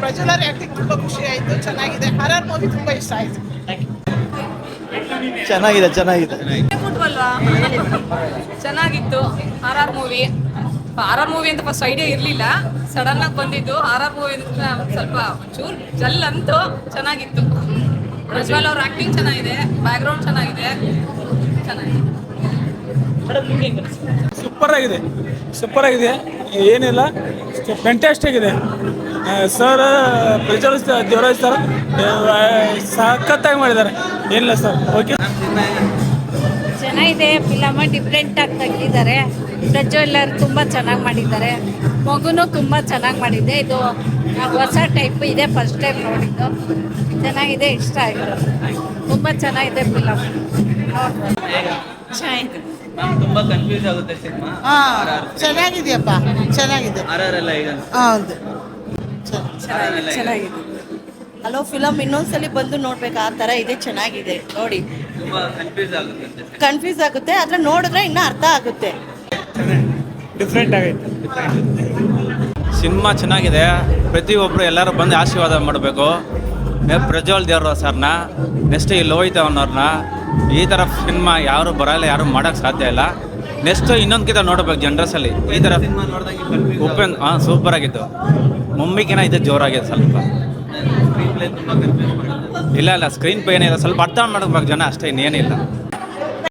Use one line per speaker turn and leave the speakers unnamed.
ಪ್ರಜ್ವಲರ್ acting ತುಂಬಾ ಖುಷಿ ಆಯ್ತು ಚೆನ್ನಾಗಿದೆ. ಹರರ್ ಮೂವಿ ತುಂಬಾ ಇಷ್ಟ ಆಯ್ತು.
ಚೆನ್ನಾಗಿದೆ ಚೆನ್ನಾಗಿದೆ.
ಚೆನ್ನಾಗಿತ್ತು R R movie R R movie ಅಂತ ಫಸ್ಟ್ ಐಡಿಯಾ ಇರಲಿಲ್ಲ. ಸಡನ್ ಆಗಿ ಬಂದಿದ್ದು ಆರ್ ಆರ್ ಮೂವಿ ಸ್ವಲ್ಪ ಚೂರ್ ಜಲ್ ಅಂತೂ ಚೆನ್ನಾಗಿತ್ತು. ಪ್ರಜ್ವಲ್ ಅವ್ರ ಆಕ್ಟಿಂಗ್ ಚೆನ್ನಾಗಿದೆ. ಬ್ಯಾಕ್ಗ್ರೌಂಡ್ ಚೆನ್ನಾಗಿದೆ. ಚೆನ್ನಾಗಿದೆ.
ಸೂಪರ್ ಆಗಿದೆ. ಸೂಪರ್ ಆಗಿದೆ. ಏನಿಲ್ಲ. ಫ್ಯಾಂಟಾಸ್ಟಿಕ್ ಇದೆ ಸರ್ ಪ್ರಜ್ವಲ್ ದೇವರಾಜ್ ಸರ್ ಸಖತ್ತಾಗಿ ಮಾಡಿದ್ದಾರೆ. ಏನಿಲ್ಲ ಸರ್ ಓಕೆ
ಚೆನ್ನಾಗಿದೆ ಫಿಲಮ್ ಡಿಫ್ರೆಂಟ್ ಆಗಿ ತೆಗೆದಿದ್ದಾರೆ. ಪ್ರಜ್ವಲ್ಲರ್ ತುಂಬ ಚೆನ್ನಾಗಿ ಮಾಡಿದ್ದಾರೆ. ಮಗುನೂ ತುಂಬ ಚೆನ್ನಾಗಿ ಮಾಡಿದ್ದೆ. ಇದು ಹೊಸ ಟೈಪ್ ಇದೆ ಫಸ್ಟ್ ಟೈಮ್ ನೋಡಿದ್ದು. ಚೆನ್ನಾಗಿದೆ, ಇಷ್ಟ ಆಯಿತು ತುಂಬ ಚೆನ್ನಾಗಿದೆ ಫಿಲಮ್ ಚೆನ್ನಾಗಿದೆ
ಮ್ಯಾಮ್ ತುಂಬಾ ಕನ್ಫ್ಯೂಸ್ ಆಗುತ್ತೆ ಸಿನಿಮಾ.
ಹಾ ಚೆನ್ನಾಗಿದೆಯಪ್ಪ ಚೆನ್ನಾಗಿದೆ.
ಆರ್ ಆರ್ ಎಲ್ಲ ಈಗ
ಹೌದು.
ಚೆನ್ನಾಗಿದೆ.
ಹಲೋ ಫಿಲಮ್ ಇನ್ನೊಂದ್ಸಲಿ ಬಂದು ನೋಡ್ಬೇಕು ಆ ಥರ ಇದೆ ಚೆನ್ನಾಗಿದೆ ನೋಡಿ.
ತುಂಬಾ ಕನ್ಫ್ಯೂಸ್ ಆಗುತ್ತೆ
ಕನ್ಫ್ಯೂಸ್ ಆಗುತ್ತೆ ಆದ್ರೆ ನೋಡಿದ್ರೆ ಇನ್ನೂ ಅರ್ಥ ಆಗುತ್ತೆ.
ಡಿಫ್ರೆಂಟ್ ಆಗೈತೆ.
ಸಿನಿಮಾ ಚೆನ್ನಾಗಿದೆ ಪ್ರತಿಯೊಬ್ಬರು ಎಲ್ಲರೂ ಬಂದು ಆಶೀರ್ವಾದ ಮಾಡಬೇಕು. ಪ್ರಜ್ವಲ್ ದೇವ್ರ ಸರ್ನ ನೆಕ್ಸ್ಟ್ ಈ ಲೋಹಿತ ಅನ್ನೋರ್ನ ಈ ಥರ ಸಿನಿಮಾ ಯಾರು ಬರಲ್ಲ, ಯಾರು ಮಾಡೋಕ್ಕೆ ಸಾಧ್ಯ ಇಲ್ಲ. ನೆಕ್ಸ್ಟ್ ಇನ್ನೊಂದ್ಕಿಂತ ನೋಡ್ಬೇಕು ಜನ್ರಸಲ್ಲಿ ಈ ಥರ ಉಪೇಂದ್ರ ಹಾಂ ಸೂಪರ್ ಆಗಿತ್ತು ಮುಂಬಿಕಿನ ಇದು ಜೋರಾಗಿದೆ ಸ್ವಲ್ಪ. ಇಲ್ಲ ಇಲ್ಲ ಸ್ಕ್ರೀನ್ ಪೇ ಏನಿಲ್ಲ ಸ್ವಲ್ಪ ಅರ್ಥ ಮಾಡ್ಬೇಕು ಜನ ಅಷ್ಟೇ, ಇನ್ನೇನಿಲ್ಲ.